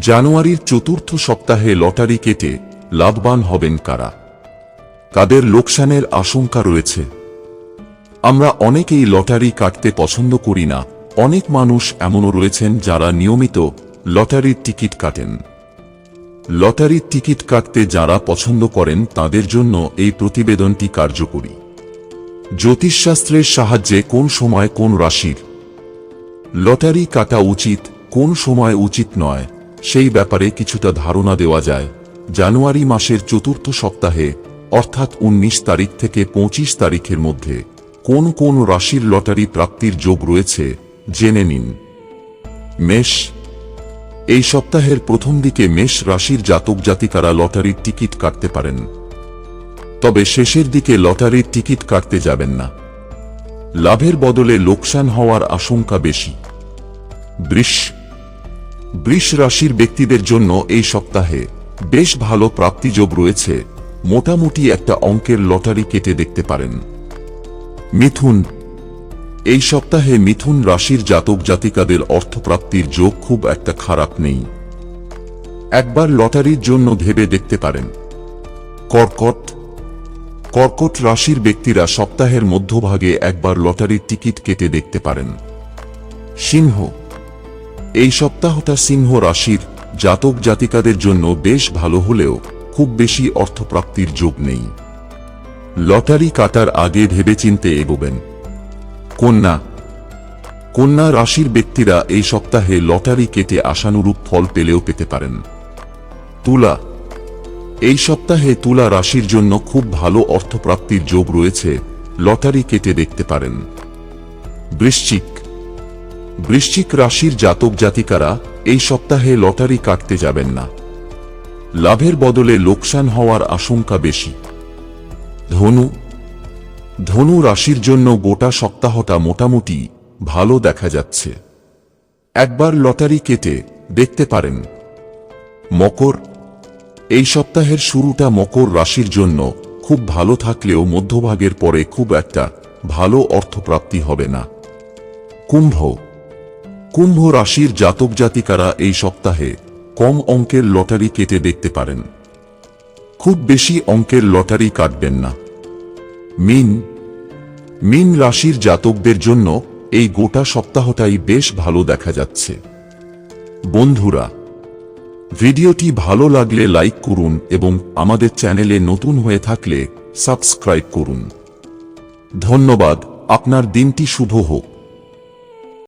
জানুয়ারির চতুর্থ সপ্তাহে লটারি কেটে লাভবান হবেন কারা? কাদের লোকসানের আশঙ্কা রয়েছে? আমরা অনেকেই লটারি কাটতে পছন্দ করি না। অনেক মানুষ এমনও রয়েছেন যারা নিয়মিত লটারির টিকিট কাটেন। লটারির টিকিট কাটতে যারা পছন্দ করেন তাদের জন্য এই প্রতিবেদনটি কার্যকরী। জ্যোতিষশাস্ত্রের সাহায্যে কোন সময় কোন রাশির? লটারি কাটা উচিত কোন সময় উচিত নয়। সেই ব্যাপারে কিছুটা ধারণা দেওয়া যায়। জানুয়ারি মাসের চতুর্থ সপ্তাহে, অর্থাৎ ১৯ তারিখ থেকে ২৫ তারিখের মধ্যে, কোন কোন রাশির লটারি প্রাপ্তির যোগ রয়েছে, জেনে নিন। মেষ। এই সপ্তাহের প্রথম দিকে মেষ রাশির জাতক জাতিকারা লটারির টিকিট কাটতে পারেন। তবে শেষের দিকে লটারির টিকিট কাটতে যাবেন না। লাভের বদলে লোকসান হওয়ার আশঙ্কা বেশি। বৃষ। বৃষ রাশির ব্যক্তিদের জন্য এই সপ্তাহে বেশ ভালো প্রাপ্তিযোগ রয়েছে। মোটামুটি একটা অঙ্কের লটারি কেটে দেখতে পারেন। মিথুন। এই সপ্তাহে মিথুন রাশির জাতক জাতিকাদের অর্থপ্রাপ্তির যোগ খুব একটা খারাপ নেই। একবার লটারির জন্য ভেবে দেখতে পারেন। কর্কট। কর্কট রাশির ব্যক্তিরা সপ্তাহের মধ্যভাগে একবার লটারির টিকিট কেটে দেখতে পারেন। সিংহ। এই সপ্তাহটা সিংহ রাশির জাতক জাতিকাদের জন্য বেশ ভালো হলেও খুব বেশি অর্থপ্রাপ্তির যোগ নেই। লটারি কাটার আগে ভেবেচিন্তে এগোবেন। কন্যা। কন্যা রাশির ব্যক্তিরা এই সপ্তাহে লটারি কেটে আশানুরূপ ফল পেলেও পেতে পারেন। তুলা। এই সপ্তাহে তুলা রাশির জন্য খুব ভালো অর্থপ্রাপ্তির যোগ রয়েছে, লটারি কেটে দেখতে পারেন। বৃশ্চিক। বৃশ্চিক রাশির জাতক জাতিকারা এই সপ্তাহে লটারি কাটতে যাবেন না। লাভের বদলে লোকসান হওয়ার আশঙ্কা বেশি। ধনু ধনু রাশির জন্য গোটা সপ্তাহটা মোটামুটি ভালো দেখা যাচ্ছে। একবার লটারি কেটে দেখতে পারেন। মকর এই সপ্তাহের শুরুটা মকর রাশির জন্য খুব ভালো থাকলেও মধ্যভাগের পরে খুব একটা ভালো অর্থপ্রাপ্তি হবে না। কুম্ভ কুম্ভ রাশির জাতক জাতিকারা এই সপ্তাহে কম অঙ্কের লটারি কেটে দেখতে পারেন। খুব বেশি অঙ্কের লটারি কাটবেন না। মিন। মিন রাশির জাতকদের জন্য এই গোটা সপ্তাহটাই বেশ ভালো দেখা যাচ্ছে। বন্ধুরা, ভিডিওটি ভালো লাগলে লাইক করুন এবং আমাদের চ্যানেলে নতুন হয়ে থাকলে সাবস্ক্রাইব করুন। ধন্যবাদ, আপনার দিনটি শুভ হোক।